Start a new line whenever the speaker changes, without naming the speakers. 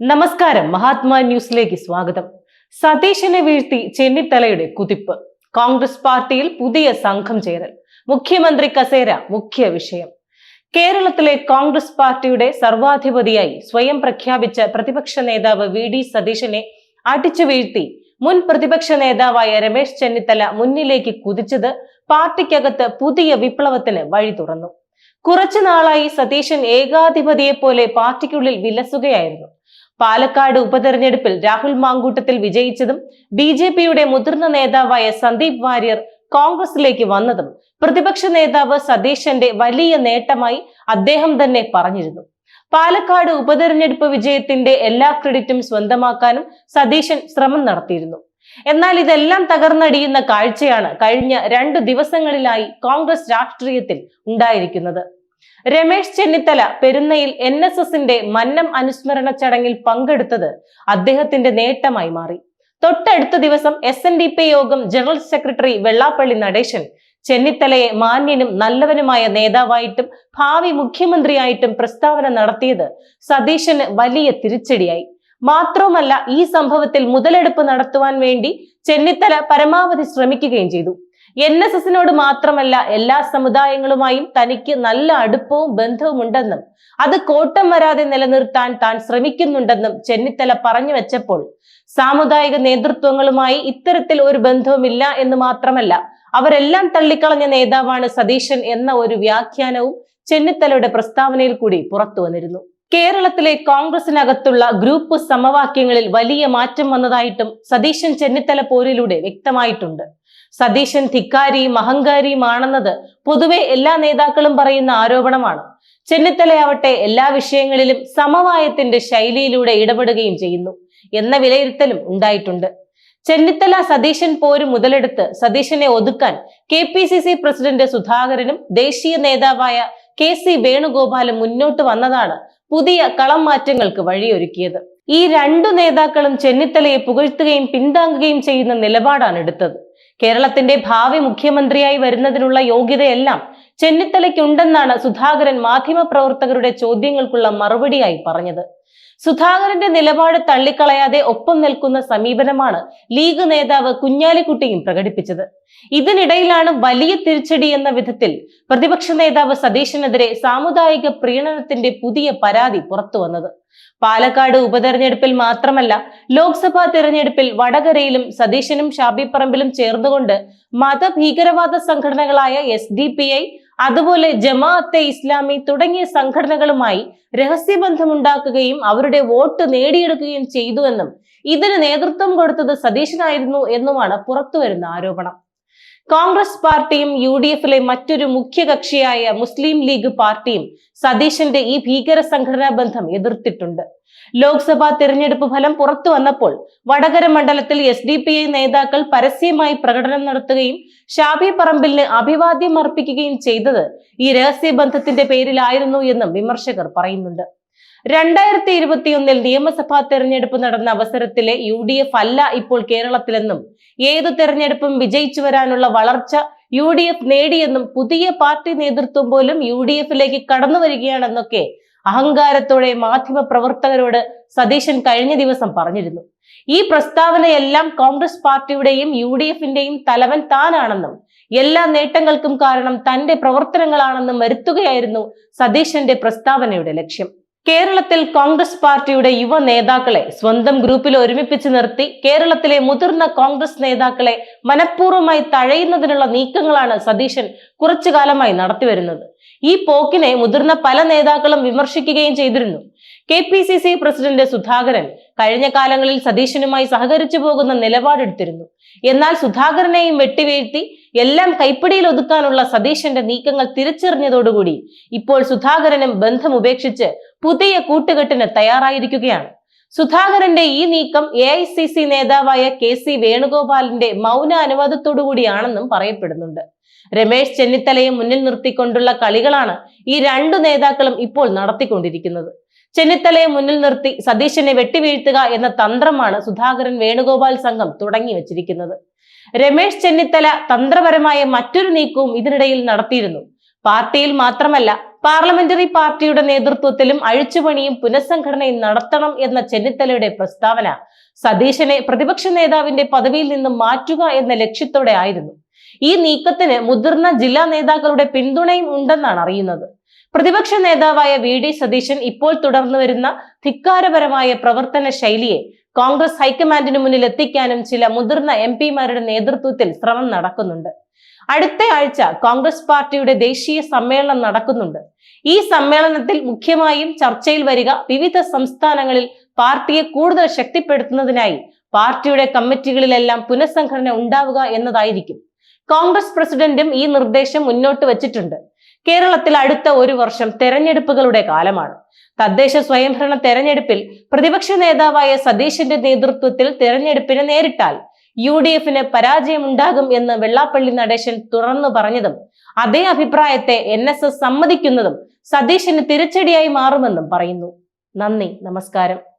നമസ്കാരം. മഹാത്മാ ന്യൂസിലേക്ക് സ്വാഗതം. സതീശനെ വീഴ്ത്തി ചെന്നിത്തലയുടെ കുതിപ്പ്. കോൺഗ്രസ് പാർട്ടിയിൽ പുതിയ സംഘം ചേരൽ. മുഖ്യമന്ത്രി കസേര മുഖ്യ വിഷയം. കേരളത്തിലെ കോൺഗ്രസ് പാർട്ടിയുടെ സർവാധിപതിയായി സ്വയം പ്രഖ്യാപിച്ച പ്രതിപക്ഷ നേതാവ് വി ഡി സതീശനെ അടിച്ചു വീഴ്ത്തി മുൻ പ്രതിപക്ഷ നേതാവായ രമേശ് ചെന്നിത്തല മുന്നിലേക്ക് കുതിച്ചത് പാർട്ടിക്കകത്ത് പുതിയ വിപ്ലവത്തിന് വഴി തുറന്നു. കുറച്ചു നാളായി സതീശൻ ഏകാധിപതിയെ പോലെ പാർട്ടിക്കുള്ളിൽ വിലസുകയായിരുന്നു. പാലക്കാട് ഉപതെരഞ്ഞെടുപ്പിൽ രാഹുൽ മാങ്കൂട്ടത്തിൽ വിജയിച്ചതും ബി ജെ പിയുടെ മുതിർന്ന നേതാവായ സന്ദീപ് വാര്യർ കോൺഗ്രസിലേക്ക് വന്നതും പ്രതിപക്ഷ നേതാവ് സതീശന്റെ വലിയ നേട്ടമായി അദ്ദേഹം തന്നെ പറഞ്ഞിരുന്നു. പാലക്കാട് ഉപതെരഞ്ഞെടുപ്പ് വിജയത്തിന്റെ എല്ലാ ക്രെഡിറ്റും സ്വന്തമാക്കാനും സതീശൻ ശ്രമം നടത്തിയിരുന്നു. എന്നാൽ ഇതെല്ലാം തകർന്നടിയുന്ന കാഴ്ചയാണ് കഴിഞ്ഞ രണ്ടു ദിവസങ്ങളിലായി കോൺഗ്രസ് രാഷ്ട്രീയത്തിൽ ഉണ്ടായിരിക്കുന്നത്. രമേശ് ചെന്നിത്തല പെരുന്നയിൽ എൻ എസ് എസിന്റെ മന്നം അനുസ്മരണ ചടങ്ങിൽ പങ്കെടുത്തത് അദ്ദേഹത്തിന്റെ നേട്ടമായി മാറി. തൊട്ടടുത്ത ദിവസം എസ് എൻ ഡി പി യോഗം ജനറൽ സെക്രട്ടറി വെള്ളാപ്പള്ളി നടേശൻ ചെന്നിത്തലയെ മാന്യനും നല്ലവനുമായ നേതാവായിട്ടും ഭാവി മുഖ്യമന്ത്രിയായിട്ടും പ്രസ്താവന നടത്തിയത് സതീശന് വലിയ തിരിച്ചടിയായി. മാത്രവുമല്ല ഈ സംഭവത്തിൽ മുതലെടുപ്പ് നടത്തുവാൻ വേണ്ടി ചെന്നിത്തല പരമാവധി ശ്രമിക്കുകയും ചെയ്തു. എൻ എസ് എസിനോട് മാത്രമല്ല എല്ലാ സമുദായങ്ങളുമായും തനിക്ക് നല്ല അടുപ്പവും ബന്ധവും ഉണ്ടെന്നും അത് കോട്ടം വരാതെ നിലനിർത്താൻ താൻ ശ്രമിക്കുന്നുണ്ടെന്നും ചെന്നിത്തല പറഞ്ഞു വെച്ചപ്പോൾ സാമുദായിക നേതൃത്വങ്ങളുമായി ഇത്തരത്തിൽ ഒരു ബന്ധവുമില്ല എന്ന് മാത്രമല്ല അവരെല്ലാം തള്ളിക്കളഞ്ഞ നേതാവാണ് സതീശൻ എന്ന ഒരു വ്യാഖ്യാനവും ചെന്നിത്തലയുടെ പ്രസ്താവനയിൽ കൂടി പുറത്തു വന്നിരുന്നു. കേരളത്തിലെ കോൺഗ്രസിനകത്തുള്ള ഗ്രൂപ്പ് സമവാക്യങ്ങളിൽ വലിയ മാറ്റം വന്നതായിട്ടും സതീശൻ ചെന്നിത്തല പോരിലൂടെ വ്യക്തമായിട്ടുണ്ട്. സതീശൻ ധിക്കാരിയും അഹങ്കാരിയുമാണെന്നത് പൊതുവെ എല്ലാ നേതാക്കളും പറയുന്ന ആരോപണമാണ്. ചെന്നിത്തലയാവട്ടെ എല്ലാ വിഷയങ്ങളിലും സമവായത്തിന്റെ ശൈലിയിലൂടെ ഇടപെടുകയും ചെയ്യുന്നു എന്ന വിലയിരുത്തലും ഉണ്ടായിട്ടുണ്ട്. ചെന്നിത്തല സതീശൻ പോരും മുതലെടുത്ത് സതീശനെ ഒതുക്കാൻ K P C C president സുധാകരനും ദേശീയ നേതാവായ കെ സി വേണുഗോപാലും മുന്നോട്ട് വന്നതാണ് പുതിയ കളം മാറ്റങ്ങൾക്ക് വഴിയൊരുക്കിയത്. ഈ രണ്ടു നേതാക്കളും ചെന്നിത്തലയെ പുകഴ്ത്തുകയും പിന്താങ്ങുകയും ചെയ്യുന്ന നിലപാടാണ് എടുത്തത്. കേരളത്തിന്റെ ഭാവി മുഖ്യമന്ത്രിയായി വരുന്നതിനുള്ള യോഗ്യതയെല്ലാം ചെന്നിത്തലയ്ക്കുണ്ടെന്നാണ് സുധാകരൻ മാധ്യമപ്രവർത്തകരുടെ ചോദ്യങ്ങൾക്കുള്ള മറുപടിയായി പറഞ്ഞത് സുധാകരന്റെ നിലപാട് തള്ളിക്കളയാതെ ഒപ്പം നിൽക്കുന്ന സമീപനമാണ് ലീഗ് നേതാവ് കുഞ്ഞാലിക്കുട്ടിയും പ്രകടിപ്പിച്ചത്. ഇതിനിടയിലാണ് വലിയ തിരിച്ചടി എന്ന വിധത്തിൽ പ്രതിപക്ഷ നേതാവ് സതീശനെതിരെ സാമുദായിക പ്രീണനത്തിന്റെ പുതിയ പരാതി പുറത്തു വന്നത്. പാലക്കാട് ഉപതെരഞ്ഞെടുപ്പിൽ മാത്രമല്ല ലോക്സഭാ തിരഞ്ഞെടുപ്പിൽ വടകരയിലും സതീശനും ഷാബിപ്പറമ്പിലും ചേർന്നുകൊണ്ട് മതഭീകരവാദ സംഘടനകളായ എസ് ഡി പി ഐ അതുപോലെ ജമാഅത്തെ ഇസ്ലാമി തുടങ്ങിയ സംഘടനകളുമായി രഹസ്യബന്ധമുണ്ടാക്കുകയും അവരുടെ വോട്ട് നേടിയെടുക്കുകയും ചെയ്തുവെന്നും ഇതിന് നേതൃത്വം കൊടുത്തത് സതീശനായിരുന്നു എന്നുമാണ് പുറത്തുവരുന്ന ആരോപണം. കോൺഗ്രസ് പാർട്ടിയും യു ഡി എഫിലെ മറ്റൊരു മുഖ്യ കക്ഷിയായ മുസ്ലിം ലീഗ് പാർട്ടിയും സതീശന്റെ ഈ ഭീകര സംഘടനാ ബന്ധം എതിർത്തിട്ടുണ്ട്. ലോക്സഭാ തിരഞ്ഞെടുപ്പ് ഫലം പുറത്തു വന്നപ്പോൾ വടകര മണ്ഡലത്തിൽ എസ് ഡി പി ഐ നേതാക്കൾ പരസ്യമായി പ്രകടനം നടത്തുകയും ഷാബി പറമ്പിലിന് അഭിവാദ്യം അർപ്പിക്കുകയും ചെയ്തത് ഈ രഹസ്യബന്ധത്തിന്റെ പേരിലായിരുന്നു എന്നും വിമർശകർ പറയുന്നുണ്ട്. രണ്ടായിരത്തി ഇരുപത്തിയൊന്നിൽ നിയമസഭാ തെരഞ്ഞെടുപ്പ് നടന്ന അവസരത്തിലെ യു ഡി എഫ് അല്ല ഇപ്പോൾ കേരളത്തിലെന്നും ഏതു തെരഞ്ഞെടുപ്പും വിജയിച്ചു വരാനുള്ള വളർച്ച യു ഡി എഫ് നേടിയെന്നും പുതിയ പാർട്ടി നേതൃത്വം പോലും യു ഡി എഫിലേക്ക് കടന്നു വരികയാണെന്നൊക്കെ അഹങ്കാരത്തോടെ മാധ്യമ പ്രവർത്തകരോട് സതീശൻ കഴിഞ്ഞ ദിവസം പറഞ്ഞിരുന്നു. ഈ പ്രസ്താവനയെല്ലാം കോൺഗ്രസ് പാർട്ടിയുടെയും യു ഡി എഫിന്റെയും തലവൻ താനാണെന്നും എല്ലാ നേട്ടങ്ങൾക്കും കാരണം തന്റെ പ്രവർത്തനങ്ങളാണെന്നും വരുത്തുകയായിരുന്നു സതീശന്റെ പ്രസ്താവനയുടെ ലക്ഷ്യം. കേരളത്തിൽ കോൺഗ്രസ് പാർട്ടിയുടെ യുവ നേതാക്കളെ സ്വന്തം ഗ്രൂപ്പിൽ ഒരുമിപ്പിച്ച് നിർത്തി കേരളത്തിലെ മുതിർന്ന കോൺഗ്രസ് നേതാക്കളെ മനഃപൂർവമായി തഴയുന്നതിനുള്ള നീക്കങ്ങളാണ് സതീശൻ കുറച്ചു കാലമായി നടത്തിവരുന്നത് ഈ പോക്കിനെ മുതിർന്ന പല നേതാക്കളും വിമർശിക്കുകയും ചെയ്തിരുന്നു. K P C C president Sudhakaran കഴിഞ്ഞ കാലങ്ങളിൽ സതീശനുമായി സഹകരിച്ചു പോകുന്ന നിലപാടെടുത്തിരുന്നു. എന്നാൽ സുധാകരനെയും വെട്ടിവീഴ്ത്തി എല്ലാം കൈപ്പിടിയിൽ ഒതുക്കാനുള്ള സതീശന്റെ നീക്കങ്ങൾ തിരിച്ചറിഞ്ഞതോടുകൂടി ഇപ്പോൾ സുധാകരനും ബന്ധം ഉപേക്ഷിച്ച് പുതിയ കൂട്ടുകെട്ടിന് തയ്യാറായിരിക്കുകയാണ്. സുധാകരന്റെ ഈ നീക്കം എ ഐ സി സി നേതാവായ കെ സി വേണുഗോപാലിന്റെ മൗന അനുവാദത്തോടുകൂടിയാണെന്നും പറയപ്പെടുന്നുണ്ട്. രമേശ് ചെന്നിത്തലയെ മുന്നിൽ നിർത്തിക്കൊണ്ടുള്ള കളികളാണ് ഈ രണ്ടു നേതാക്കളും ഇപ്പോൾ നടത്തിക്കൊണ്ടിരിക്കുന്നത്. ചെന്നിത്തലയെ മുന്നിൽ നിർത്തി സതീശനെ വെട്ടിവീഴ്ത്തുക എന്ന തന്ത്രമാണ് സുധാകരൻ വേണുഗോപാൽ സംഘം തുടങ്ങി വച്ചിരിക്കുന്നത്. രമേശ് ചെന്നിത്തല തന്ത്രപരമായ മറ്റൊരു നീക്കവും ഇതിനിടയിൽ നടത്തിയിരുന്നു. പാർട്ടിയിൽ മാത്രമല്ല പാർലമെന്ററി പാർട്ടിയുടെ നേതൃത്വത്തിലും അഴിച്ചുപണിയും പുനഃസംഘടനയും നടത്തണം എന്ന ചെന്നിത്തലയുടെ പ്രസ്താവന സതീശനെ പ്രതിപക്ഷ നേതാവിന്റെ പദവിയിൽ നിന്ന് മാറ്റുക എന്ന ലക്ഷ്യത്തോടെ ആയിരുന്നു. ഈ നീക്കത്തിന് മുതിർന്ന ജില്ലാ നേതാക്കളുടെ പിന്തുണയും ഉണ്ടെന്നാണ് അറിയുന്നത്. പ്രതിപക്ഷ നേതാവായ വി ഡി സതീശൻ ഇപ്പോൾ തുടർന്നു വരുന്ന ധിക്കാരപരമായ പ്രവർത്തന ശൈലിയെ കോൺഗ്രസ് ഹൈക്കമാൻഡിന് മുന്നിൽ എത്തിക്കാനും ചില മുതിർന്ന എം പിമാരുടെ നേതൃത്വത്തിൽ ശ്രമം നടക്കുന്നുണ്ട്. അടുത്ത ആഴ്ച കോൺഗ്രസ് പാർട്ടിയുടെ ദേശീയ സമ്മേളനം നടക്കുന്നുണ്ട്. ഈ സമ്മേളനത്തിൽ മുഖ്യമായും ചർച്ചയിൽ വരിക വിവിധ സംസ്ഥാനങ്ങളിൽ പാർട്ടിയെ കൂടുതൽ ശക്തിപ്പെടുത്തുന്നതിനായി പാർട്ടിയുടെ കമ്മിറ്റികളിലെല്ലാം പുനഃസംഘടന ഉണ്ടാവുക എന്നതായിരിക്കും. കോൺഗ്രസ് പ്രസിഡന്റും ഈ നിർദ്ദേശം മുന്നോട്ട് വച്ചിട്ടുണ്ട്. കേരളത്തിൽ അടുത്ത ഒരു വർഷം തെരഞ്ഞെടുപ്പുകളുടെ കാലമാണ്. തദ്ദേശ സ്വയംഭരണ തെരഞ്ഞെടുപ്പിൽ പ്രതിപക്ഷ നേതാവായ സതീശന്റെ നേതൃത്വത്തിൽ തെരഞ്ഞെടുപ്പിനെ നേരിട്ടാൽ യു ഡി എഫിന് പരാജയമുണ്ടാകും എന്ന് വെള്ളാപ്പള്ളി നടേശൻ തുറന്നു പറഞ്ഞതും അതേ അഭിപ്രായത്തെ എൻ എസ് എസ് സമ്മതിക്കുന്നതും സതീശന് തിരിച്ചടിയായി മാറുമെന്നും പറയുന്നു. നന്ദി നമസ്കാരം.